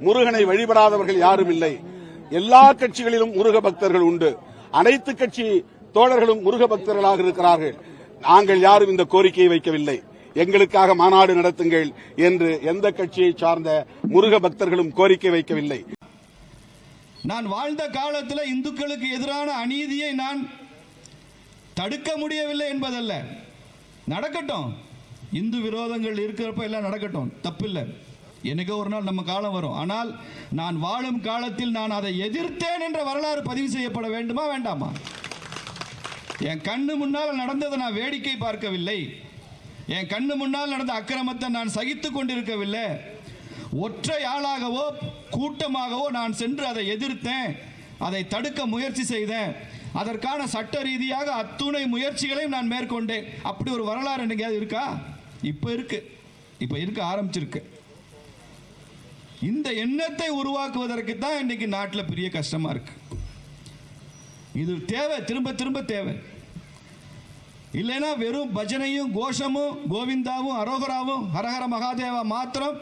முருகனை வழிபடாதவர்கள் யாரும் இல்லை. எல்லா கட்சிகளிலும் முருக பக்தர்கள் உண்டு. அனைத்து கட்சி தோழர்களும் முருக பக்தர்களாக இருக்கிறார்கள். நாங்கள் யாரும் இந்த கோரிக்கையை வைக்கவில்லை. எங்களுக்காக மாநாடு நடத்துங்கள் என்று எந்த கட்சியை சார்ந்த முருக பக்தர்களும் கோரிக்கை வைக்கவில்லை. நான் வாழ்ந்த காலத்தில் இந்துக்களுக்கு எதிரான அநீதியை நான் தடுக்க முடியவில்லை என்பதல்ல. நடக்கட்டும். இந்து விரோதங்கள் இருக்கிறப்ப எல்லாம் நடக்கட்டும். தப்பில்லை. என்னைக்கோ ஒரு நாள் நம்ம காலம் வரும். ஆனால் நான் வாழும் காலத்தில் நான் அதை எதிர்த்தேன் என்ற வரலாறு பதிவு செய்யப்பட வேண்டுமா வேண்டாமா? என் கண்ணு முன்னால் நடந்ததை நான் வேடிக்கை பார்க்கவில்லை. என் கண்ணு முன்னால் நடந்த அக்கிரமத்தை நான் சகித்து கொண்டிருக்கவில்லை. ஒற்றை ஆளாகவோ கூட்டமாகவோ நான் சென்று அதை எதிர்த்தேன். அதை தடுக்க முயற்சி செய்தேன். அதற்கான சட்ட ரீதியாக அத்துணை முயற்சிகளையும் நான் மேற்கொண்டேன். அப்படி ஒரு வரலாறு என்னைக்காவது இருக்கா? இப்போ இருக்கு. இப்போ இருக்க ஆரம்பிச்சிருக்கு. இந்த எண்ணத்தை உருவாக்குவதற்கு தான் இன்றைக்கி நாட்டில் பெரிய கஷ்டமாக இருக்கு. இது தேவை திரும்ப திரும்ப தேவை. இல்லைன்னா வெறும் பஜனையும் கோஷமும் கோவிந்தாவும் அரோகராவும் ஹரஹர மகாதேவா மாத்திரம்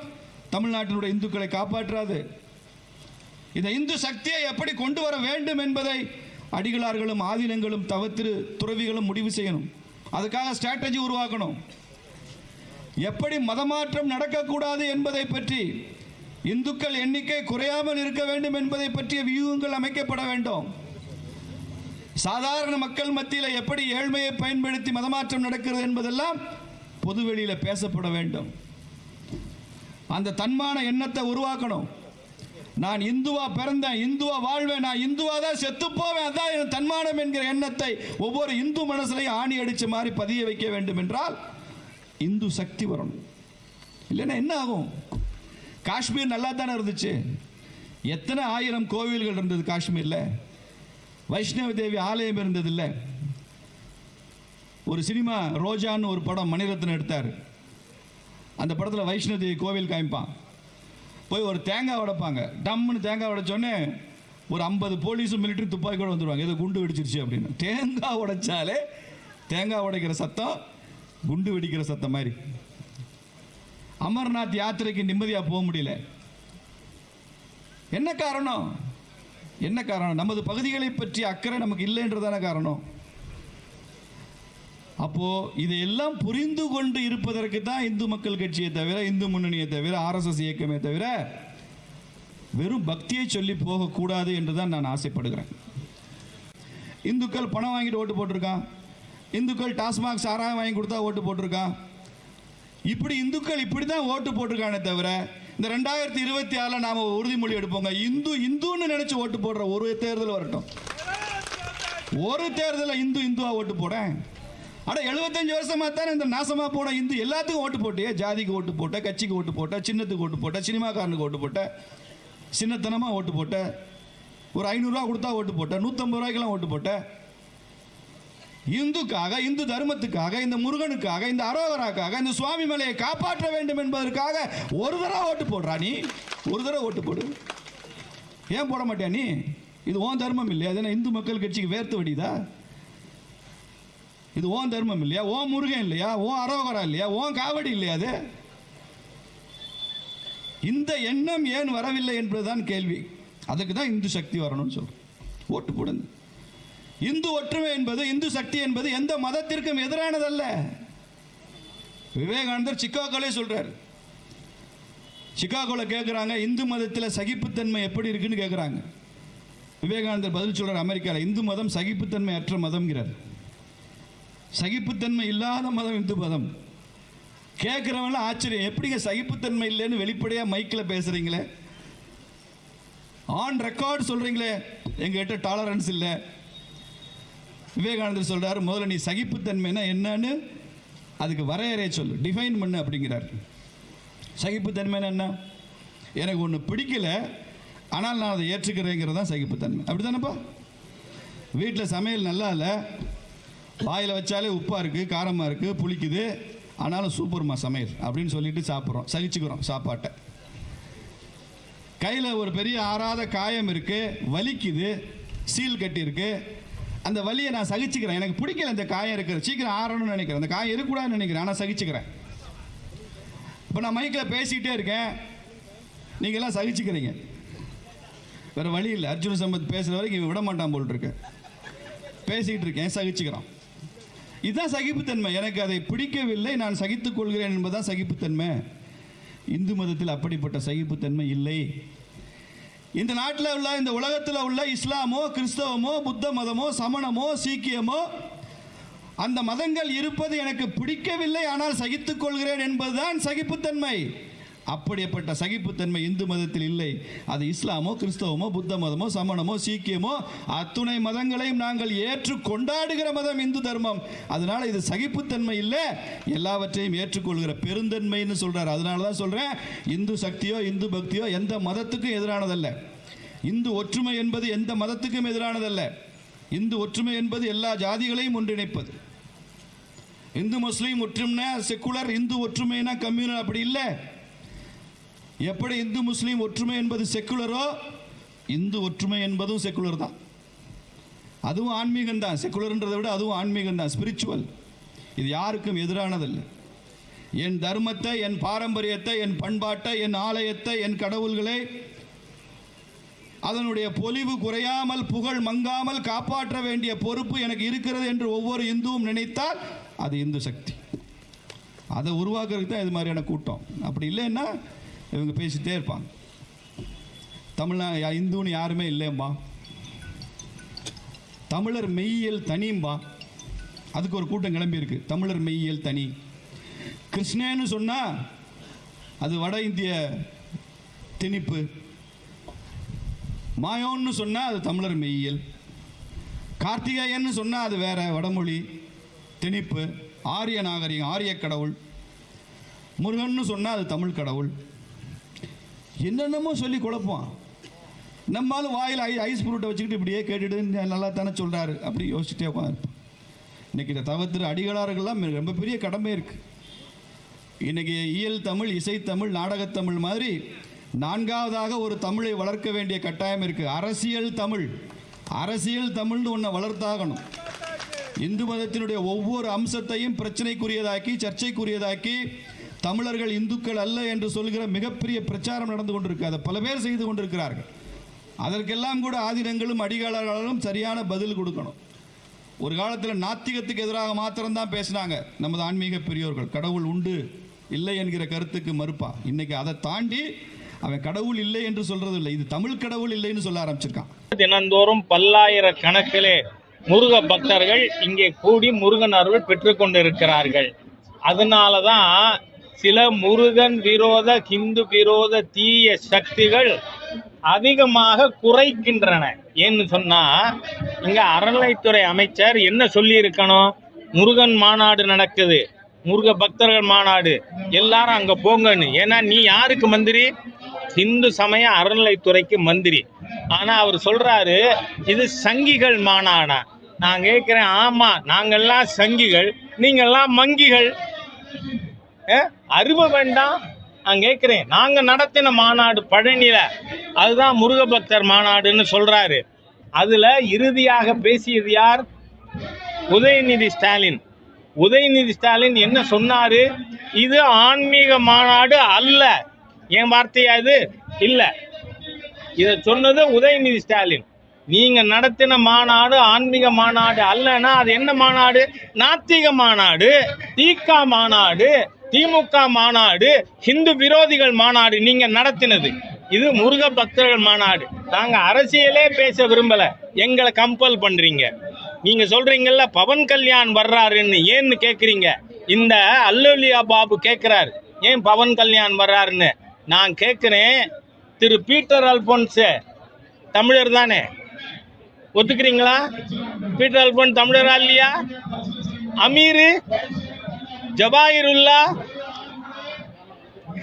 தமிழ்நாட்டினுடைய இந்துக்களை காப்பாற்றாது. இந்த இந்து சக்தியை எப்படி கொண்டு வர வேண்டும் என்பதை அடிகளார்களும் ஆதீனங்களும் தவத்திரு துறவிகளும் முடிவு செய்யணும். அதுக்காக ஸ்ட்ராட்டஜி உருவாக்கணும். எப்படி மதமாற்றம் நடக்கக்கூடாது என்பதை பற்றி இந்துக்கள் எண்ணிக்கை குறையாமல் இருக்க வேண்டும் என்பதை பற்றிய வியூகங்கள் அமைக்கப்பட வேண்டும். சாதாரண மக்கள் மத்தியில் எப்படி ஏழ்மையை பயன்படுத்தி மதமாற்றம் நடக்கிறது என்பதெல்லாம் பொதுவெளியில் பேசப்பட வேண்டும். அந்த தன்மான எண்ணத்தை உருவாக்கணும். நான் இந்துவா பிறந்தேன் இந்துவா வாழ்வேன் நான் இந்துவா தான் செத்து போவேன் அதான் என் தன்மானம் என்கிற எண்ணத்தை ஒவ்வொரு இந்து மனசுலையும் ஆணி அடித்து மாதிரி பதிய வைக்க வேண்டும் என்றால் இந்து சக்தி வரணும். இல்லைன்னா என்ன ஆகும்? காஷ்மீர் நல்லா தானே இருந்துச்சு? எத்தனை ஆயிரம் கோவில்கள் இருந்தது காஷ்மீரில்? வைஷ்ணவ தேவி ஆலயம் இருந்தது இல்லை ஒரு சினிமா ரோஜான்னு ஒரு படம் மணிரத்னம் எடுத்தார். அந்த படத்தில் வைஷ்ணவ தேவி கோவில் காமிப்பான். போய் ஒரு தேங்காய் உடைப்பாங்க. டம்முன்னு தேங்காய் உடைச்சோடனே ஒரு ஐம்பது போலீஸும் மிலிட்டரி துப்பாக்கி கூட வந்துடுவாங்க ஏதோ குண்டு வெடிச்சிருச்சு அப்படின்னு. தேங்காய் உடைச்சாலே தேங்காய் உடைக்கிற சத்தம் குண்டு வெடிக்கிற சத்தம் மாதிரி. அமர்நாத் யாத்திரைக்கு நிம்மதியாக போக முடியல. என்ன காரணம்? என்ன காரணம்? நமது பகுதிகளை பற்றி அக்கறை நமக்கு இல்லைன்றதான காரணம். அப்போது இதையெல்லாம் புரிந்து கொண்டு இருப்பதற்கு தான் இந்து மக்கள் கட்சியை தவிர இந்து முன்னணியை தவிர ஆர்எஸ்எஸ் இயக்கமே தவிர வெறும் பக்தியை சொல்லி போகக்கூடாது என்று தான் நான் ஆசைப்படுகிறேன். இந்துக்கள் பணம் வாங்கிட்டு ஓட்டு போட்டிருக்கான். இந்துக்கள் டாஸ்மாக் சாராயம் வாங்கி கொடுத்தா ஓட்டு போட்டிருக்கான். இப்படி இந்துக்கள் இப்படி தான் ஓட்டு போட்டிருக்கானே தவிர இந்த ரெண்டாயிரத்தி இருபத்தி ஆறில் நாம் உறுதிமொழி எடுப்போங்க. இந்து இந்துன்னு நினச்சி ஓட்டு போடுற ஒரு தேர்தல் வரட்டும். ஒரு தேர்தலில் இந்து இந்துவாக ஓட்டு போடேன் ஆனால் எழுபத்தஞ்சு வருஷமாக தானே இந்த நாசமாக போன இந்து எல்லாத்துக்கும் ஓட்டு போட்டியே. ஜாதிக்கு ஓட்டு போட்ட கட்சிக்கு ஓட்டு போட்ட சின்னத்துக்கு ஓட்டு போட்ட சினிமாக்காரனுக்கு ஓட்டு போட்ட சின்னத்தனமாக ஓட்டு போட்ட ஒரு ஐநூறுரூவா கொடுத்தா ஓட்டு போட்ட நூற்றம்பது ரூபாய்க்கெல்லாம் ஓட்டு போட்ட இந்துக்காக இந்து தர்மத்துக்காக இந்த முருகனுக்காக இந்த அரோகராக்காக இந்த சுவாமி மலையை காப்பாற்ற வேண்டும் என்பதற்காக ஒரு தடவை ஓட்டு போடுறா நீ? ஒரு தடவை ஓட்டு போடு. ஏன் போட மாட்டியா நீ? இது ஓன் தர்மம் இல்லையா? அது என்ன இந்து மக்கள் கட்சிக்கு வேர்த்து வடிதா இது ஓன் தர்மம் இல்லையா? ஓன் முருகன் இல்லையா? ஓன் அரோகரா இல்லையா? ஓன் காவடி இல்லையா அது? இந்த எண்ணம் ஏன் வரவில்லை என்பதுதான் கேள்வி. அதுக்கு தான் இந்து சக்தி வரணும்னு சொல்கிறேன் ஓட்டு போடுங்க. இந்து ஒற்றுமை என்பது இந்து சக்தி என்பது எந்த மதத்திற்கும் எதிரானதல்ல. விவேகானந்தர் சிக்காகோலே சொல்றார். சிக்காகோல கேட்குறாங்க இந்து மதத்தில் சகிப்புத்தன்மை எப்படி இருக்குன்னு கேட்குறாங்க விவேகானந்தர் பதில் சொல்றார் அமெரிக்காவில் இந்து மதம் சகிப்புத்தன்மை அற்ற மதம்ங்கிறார். சகிப்புத்தன்மை இல்லாத மதம் இந்து மதம். கேட்குறவங்களாம் ஆச்சரியம் எப்படிங்க சகிப்புத்தன்மை இல்லைன்னு வெளிப்படையாக மைக்கில் பேசுகிறீங்களே ஆன் ரெக்கார்டு சொல்கிறீங்களே எங்ககிட்ட டாலரன்ஸ் இல்லை. விவேகானந்தர் சொல்கிறார் முதல்ல நீ சகிப்புத்தன்மைனா என்னன்னு அதுக்கு வரையறைய சொல்லு. டிஃபைன் பண்ணு அப்படிங்கிறார். சகிப்புத்தன்மைனா என்ன? எனக்கு ஒன்று பிடிக்கல ஆனால் நான் அதை ஏற்றுக்கிறேங்கிறது தான் சகிப்புத்தன்மை. அப்படி தானேப்பா வீட்டில் சமையல் நல்லா இல்லை வாயில் வச்சாலே உப்பாக இருக்குது காரமாக இருக்குது புளிக்குது ஆனாலும் சூப்பர்மா சமையல் அப்படின்னு சொல்லிட்டு சாப்பிட்றோம். சகிச்சுக்கிறோம் சாப்பாட்டை. கையில் ஒரு பெரிய ஆறாத காயம் இருக்குது வலிக்குது சீல் கட்டியிருக்கு அந்த வலியை நான் சகிச்சுக்கிறேன். எனக்கு பிடிக்கல இந்த காயம் இருக்கிறது சீக்கிரம் ஆறணும்னு நினைக்கிறேன். அந்த காயம் இருக்கக்கூடாதுன்னு நினைக்கிறேன். ஆனால் சகிச்சுக்கிறேன். இப்போ நான் மைக்கில் பேசிக்கிட்டே இருக்கேன். நீங்களாம் சகிச்சுக்கிறீங்க. வேறு வழி இல்லை. அர்ஜுன சம்பத் பேசுகிற வரைக்கும் இவன் விட மாட்டான் போல் இருக்கு. பேசிக்கிட்டு இருக்கேன். சகிச்சுக்கிறான்? இதுதான் சகிப்புத்தன்மை. எனக்கு அதை பிடிக்கவில்லை. நான் சகித்துக் கொள்கிறேன் என்பதுதான் சகிப்புத்தன்மை. இந்து மதத்தில் அப்படிப்பட்ட சகிப்புத்தன்மை இல்லை. இந்த நாட்டில் உள்ள இந்த உலகத்தில் உள்ள இஸ்லாமோ கிறிஸ்தவமோ புத்த மதமோ சமணமோ சீக்கியமோ அந்த மதங்கள் இருப்பது எனக்கு பிடிக்கவில்லை ஆனால் சகித்துக் கொள்கிறேன் என்பதுதான் சகிப்புத்தன்மை. அப்படிப்பட்ட சகிப்புத்தன்மை இந்து மதத்தில் இல்லை. அது இஸ்லாமோ கிறிஸ்தவமோ புத்த மதமோ சமணமோ சீக்கியமோ அத்துணை மதங்களையும் நாங்கள் ஏற்று கொண்டாடுகிற மதம் இந்து தர்மம். அதனால இது சகிப்புத்தன்மை இல்லை. எல்லாவற்றையும் ஏற்றுக்கொள்கிற பெருந்தன்மைன்னு சொல்றாரு. அதனால தான் சொல்றேன் இந்து சக்தியோ இந்து பக்தியோ எந்த மதத்துக்கும் எதிரானதல்ல. இந்து ஒற்றுமை என்பது எந்த மதத்துக்கும் எதிரானதல்ல. இந்து ஒற்றுமை என்பது எல்லா ஜாதிகளையும் ஒன்றிணைப்பது. இந்து முஸ்லீம் ஒற்றுமைனா செக்குலர் இந்து ஒற்றுமைனா கம்யூனல் அப்படி இல்லை. எப்படி இந்து முஸ்லீம் ஒற்றுமை என்பது செக்குலரோ இந்து ஒற்றுமை என்பதும் செக்குலர் தான். அதுவும் ஆன்மீகம் தான். செக்குலர்ன்றதை விட அதுவும் ஆன்மீகம் தான். ஸ்பிரிச்சுவல் இது யாருக்கும் எதிரானதல்ல. என் தர்மத்தை என் பாரம்பரியத்தை என் பண்பாட்டை என் ஆலயத்தை என் கடவுள்களை அதனுடைய பொலிவு குறையாமல் புகழ் மங்காமல் காப்பாற்ற வேண்டிய பொறுப்பு எனக்கு இருக்கிறது என்று ஒவ்வொரு இந்துவும் நினைத்தால் அது இந்து சக்தி. அதை உருவாக்குறதுக்கு தான் இது மாதிரியான கூட்டம். அப்படி இல்லைன்னா இவங்க பேசிட்டே இருப்பாங்க. தமிழ்நா இந்துன்னு யாருமே இல்லைம்பா தமிழர் மெய்யியல் தனியும்பா. அதுக்கு ஒரு கூட்டம் கிளம்பியிருக்கு. தமிழர் மெய்யியல் தனி. கிருஷ்ணன்னு சொன்னால் அது வட இந்திய திணிப்பு. மாயோன்னு சொன்னால் அது தமிழர் மெய்யியல். கார்த்திகேயன்னு சொன்னால் அது வேற வடமொழி திணிப்பு. ஆரிய நாகரிகம் ஆரிய கடவுள். முருகன்னு சொன்னால் அது தமிழ் கடவுள். என்னென்னமோ சொல்லி குழப்பம் நம்மளும் வாயில் ஐ ஐஸ் புருட்டை வச்சுக்கிட்டு இப்படியே கேட்டுட்டு நல்லா தானே சொல்கிறாரு அப்படி யோசிச்சுட்டே உட்காந்துருப்போம் இன்னைக்கு இதை தவிர்த்து அடிகளார்கள்லாம் ரொம்ப பெரிய கடமை இருக்குது இன்றைக்கி இயல் தமிழ் இசைத்தமிழ் நாடகத்தமிழ் மாதிரி நான்காவதாக ஒரு தமிழை வளர்க்க வேண்டிய கட்டாயம் இருக்குது அரசியல் தமிழ். அரசியல் தமிழ்னு ஒன்றை வளர்த்தாகணும். இந்து மதத்தினுடைய ஒவ்வொரு அம்சத்தையும் பிரச்சனைக்குரியதாக்கி சர்ச்சைக்குரியதாக்கி தமிழர்கள் இந்துக்கள் அல்ல என்று சொல்கிற மிகப்பெரிய பிரச்சாரம் நடந்து கொண்டிருக்கு அதை பல பேர் செய்து கொண்டிருக்கிறார்கள். அதற்கெல்லாம் கூட ஆதினங்களும் அடிகாலர்களும் சரியான பதில் கொடுக்கணும். ஒரு காலத்தில் நாத்திகத்துக்கு எதிராக மாத்திரம்தான் பேசினாங்க நமது ஆன்மீக பெரியோர்கள். கடவுள் உண்டு இல்லை என்கிற கருத்துக்கு மறுப்பா. இன்னைக்கு அதை தாண்டி அவன் கடவுள் இல்லை என்று சொல்றது இல்லை இது தமிழ் கடவுள் இல்லைன்னு சொல்ல ஆரம்பிச்சிருக்கான். தினந்தோறும் பல்லாயிரக்கணக்கிலே முருக பக்தர்கள் இங்கே கூடி முருகன் அருள் பெற்றுக் கொண்டிருக்கிறார்கள். அதனாலதான் சில முருகன் விரோத ஹிந்து விரோத தீய சக்திகள் அதிகமாக குறைக்கின்றன. ஏன்னு சொன்னா இங்க அறநிலைத்துறை அமைச்சர் என்ன சொல்லி இருக்கணும் முருகன் மாநாடு நடக்குது. முருக பக்தர்கள் மாநாடு. எல்லாரும் அங்க போங்கன்னு. ஏன்னா நீ யாருக்கு மந்திரி? இந்து சமய அறநிலைத்துறைக்கு மந்திரி. ஆனா அவர் சொல்றாரு இது சங்கிகள் மாநாடா. நான் கேட்கிறேன் ஆமா நாங்கெல்லாம் சங்கிகள் நீங்கெல்லாம் மங்கிகள். அஹ், வேண்டாம். நான் கேட்குறேன். நாங்கள் நடத்தின மாநாடு பழனியில் அதுதான் முருகபக்தர் மாநாடுன்னு சொல்கிறாரு அதில் இறுதியாக பேசியது யார்? உதயநிதி ஸ்டாலின். உதயநிதி ஸ்டாலின் என்ன சொன்னார்? இது ஆன்மீக மாநாடு அல்ல. என் வார்த்தையா இது? இல்லை. இதை சொன்னது உதயநிதி ஸ்டாலின். நீங்க நடத்தின மாநாடு ஆன்மீக மாநாடு அல்லனா அது என்ன மாநாடு? நாத்திக மாநாடு தீகா மாநாடு. திமுக மாநாடு ஹிந்து விரோதிகள் மாநாடு நீங்க நடத்தினது. இது முருக பக்தர்கள் மாநாடு. நாங்க அரசியலே பேச விரும்பல. எங்களை கம்பல் பண்றீங்க. நீங்க சொல்றீங்கல்ல பவன் கல்யாண் வர்றாருன்னு ஏன்னு கேக்குறீங்க? இந்த அல்லோலியா பாபு கேக்குறாரு. ஏன் பவன் கல்யாண் வர்றாருன்னு? நான் கேட்குறேன் திரு பீட்டர் அல்போன்ஸ் தமிழர் தானே? ஒத்துக்கிறீங்களா? பீட்டர் அல்போன் தமிழரா இல்லையா? அமீரு? ஜபாயிருல்லா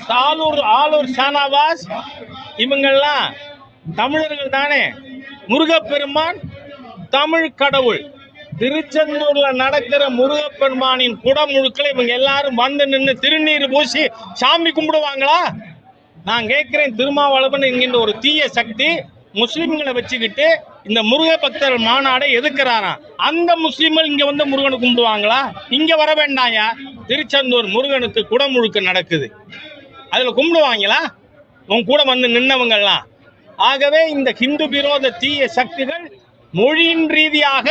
சாலூர் ஆலூர் ஷானாவாஸ் இவங்கெல்லாம் தமிழர்கள் தானே. முருகப்பெருமான் தமிழ் கடவுள். திருச்செந்தூர்ல நடக்கிற முருகப்பெருமானின் குடமுழுக்களை இவங்க எல்லாரும் வந்து நின்று திருநீர் பூசி சாமி கும்பிடுவாங்களா? நான் கேட்கிறேன் திருமாவளவன் என்கின்ற ஒரு தீய சக்தி முஸ்லிம்களை வச்சுக்கிட்டு இந்த முருக பக்தர் மாநாடை எதுக்குறாராம் அந்த முஸ்லீம்கள் இங்க வந்து முருகனை கும்பிடுவாங்களா? இங்க வர வேண்டாயா? திருச்செந்தூர் முருகனுக்கு குடமுழுக்கு நடக்குது. அதுல கும்பிடுவாங்களா? உன் கூட வந்து நின்னவங்கெல்லாம் ஆகவே இந்த ஹிந்து விரோத தீய சக்திகள் மொழியின் ரீதியாக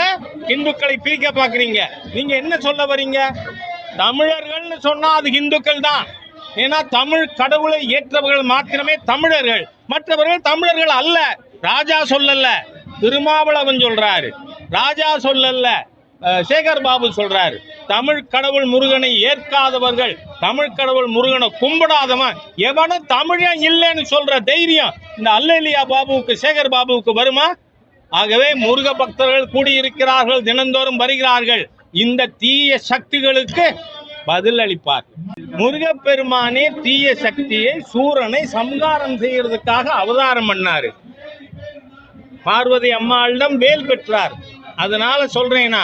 இந்துக்களை பிரிக்க பாக்குறீங்க நீங்க என்ன சொல்ல வரீங்க? தமிழர்கள்னு சொன்னா அது இந்துக்கள் தான். ஏன்னா தமிழ் கடவுளை ஏற்றவர்கள் மாத்திரமே தமிழர்கள். மற்றவர்கள் தமிழர்கள் அல்ல. ராஜா சொல்லல. திருமாவளவன் சொல்றாரு. ராஜா சொல்லல்ல. சேகர் பாபு சொல்றாரு. தமிழ் கடவுள் முருகனை ஏற்காதவர்கள் தமிழ் கடவுள் முருகனை கும்பிடாதவன் எவனும் தமிழன் இல்லைன்னு சொல்ற தைரியம் இந்த அல்லலியா பாபுவுக்கு சேகர் பாபுவுக்கு வருமா? ஆகவே முருக பக்தர்கள் கூடியிருக்கிறார்கள் தினந்தோறும் வருகிறார்கள். இந்த தீய சக்திகளுக்கு பதில் அளிப்பார். முருகப்பெருமானே தீய சக்தியை சூரனை சம்காரம் செய்யறதுக்காக அவதாரம் பண்ணாரு. பார்வதி அம்மாளிடம் வேல் பெற்றார். அதனால சொல்றேன்னா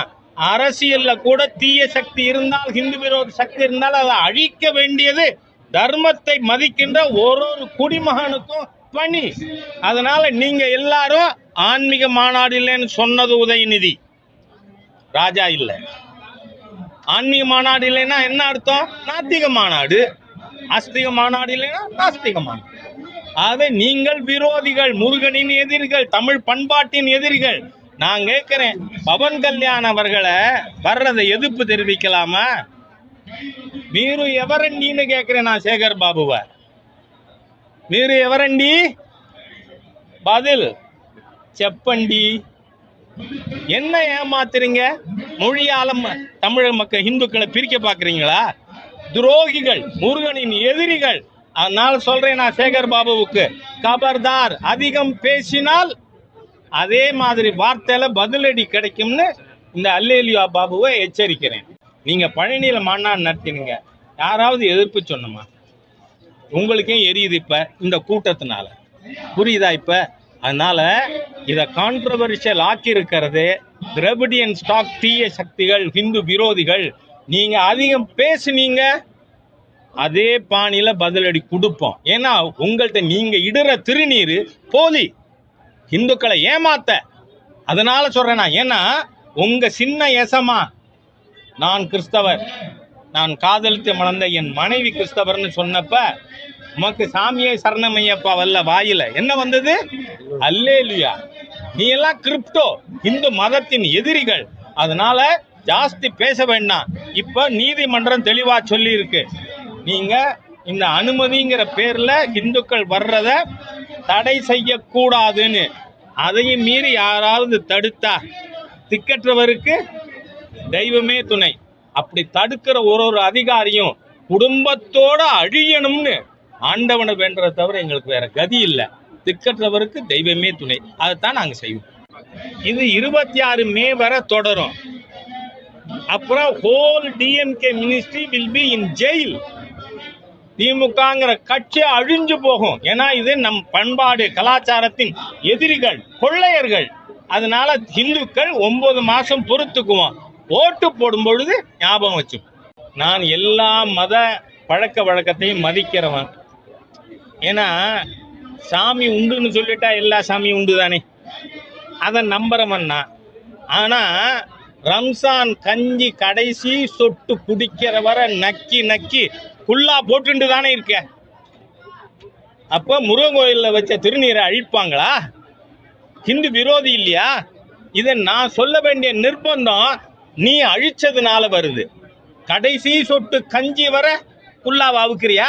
அரசியல்ல கூட தீய சக்தி இருந்தால் ஹிந்து விரோத சக்தி இருந்தால் அதை அழிக்க வேண்டியது தர்மத்தை மதிக்கின்ற ஒரு ஒரு குடிமகனுக்கும் பணி. அதனால நீங்க எல்லாரும் ஆன்மீக மாநாடு இல்லைன்னு சொன்னது உதயநிதி. ராஜா இல்லை. ஆன்மீக மாநாடு இல்லைன்னா என்ன அர்த்தம்? நாத்திக மாநாடு. ஆஸ்திக மாநாடு இல்லைன்னா நாஸ்திக மாநாடு. ஆகவே நீங்கள் விரோதிகள் முருகனின் எதிரிகள் தமிழ் பண்பாட்டின் எதிரிகள் நான் கேட்கிறேன் பவன் கல்யாண் அவர்களை வர்றதை எதிர்ப்பு தெரிவிக்கலாமா? நீரு எவரண்டின்னு కేకరే நான் சேகர் బాబు మీరు எவரண்டி? பதில் செப்பண்டி. என்ன ஏமாத்துறீங்க? மொழியால தமிழ மக்கள் இந்துக்களை பிரிக்க பாக்குறீங்களா துரோகிகள் முருகனின் எதிரிகள் அதனால சொல்றேன் நான் சேகர் பாபுவுக்கு. கபர்தார் அதிகம் பேசினால் அதே மாதிரி வார்த்தையில பதிலடி கிடைக்கும்னு இந்த அல்லேலியா பாபுவை எச்சரிக்கிறேன். நீங்க பழனியில மாநாடு நடத்தினீங்க யாராவது எதிர்ப்பு சொன்னமா? உங்களுக்கே எரியுது இப்ப இந்த கூட்டத்தினால. புரியுதா இப்ப? அதனால இத கான்ட்ரவர்ஷியல் ஆக்கி இருக்கிறது திரவிடியன் ஸ்டாக் தீய சக்திகள் ஹிந்து விரோதிகள். நீங்க அதிகம் பேசுனீங்க அதே பாணியில பதிலடி கொடுப்போம். ஏன்னா உங்கள்கிட்ட நீங்க இடுற திருநீர் போலி. இந்துக்களை ஏமாத்த. அதனால சொல்றேன் நான். ஏன்னா உங்க சின்ன எசமா நான் கிறிஸ்தவர் நான் காதலித்து மணந்த என் மனைவி கிறிஸ்தவர்னு சொன்னப்ப உமக்கு சாமியை சரணமையப்பா வல்ல வாயில. என்ன வந்தது? அல்லேலியா. நீ எல்லாம் கிரிப்டோ இந்து மதத்தின் எதிரிகள். அதனால ஜாஸ்தி பேச வேண்டாம். இப்ப நீதிமன்றம் தெளிவா சொல்லி இருக்கு நீங்க இந்த அனுமதிங்கிற பேர்ல இந்துக்கள் வர்றத தடை செய்யக்கூடாதுன்னு. அதையும் மீறி யாராவது தடுத்தா திக்கற்றவருக்கு தெய்வமே துணை. அப்படி தடுக்கிற ஒரு ஒரு அதிகாரியும் குடும்பத்தோட அழியணும்னு ஆண்டவனை வேண்டதை தவிர எங்களுக்கு வேற கதி இல்லை. திக்கற்றவருக்கு தெய்வமே துணை. அதைத்தான் நாங்க செய்வோம். இது இருபத்தி ஆறு மே வரை தொடரும். அப்புறம் whole DMK ministry will be in jail திமுகங்கிற கட்சி அழிஞ்சு போகும். ஏன்னா இது நம் பண்பாடு கலாச்சாரத்தின் எதிரிகள் கொள்ளையர்கள். அதனால இந்துக்கள் ஒன்பது மாசம் பொறுத்துக்குவோம். ஓட்டு போடும் பொழுது ஞாபகம் வச்சு நான் எல்லா மத பழக்க வழக்கத்தையும் மதிக்கிறவன். ஏன்னா சாமி உண்டுன்னு சொல்லிட்டா எல்லா சாமியும் உண்டு தானே? அதை நம்புறவன் நான். ஆனா ரம்சான் கஞ்சி கடைசி சொட்டு குடிக்கிற வரை நக்கி நக்கி குல்லா போட்டுண்டு தானே இருக்க. அப்போ முருகன் கோயிலில் வச்ச திருநீரை அழிப்பாங்களா? ஹிந்து விரோதி இல்லையா? இதை நான் சொல்ல வேண்டிய நிர்பந்தம் நீ அழிச்சதுனால வருது. கடைசி சொட்டு கஞ்சி வர குல்லாவை அவுக்கிறியா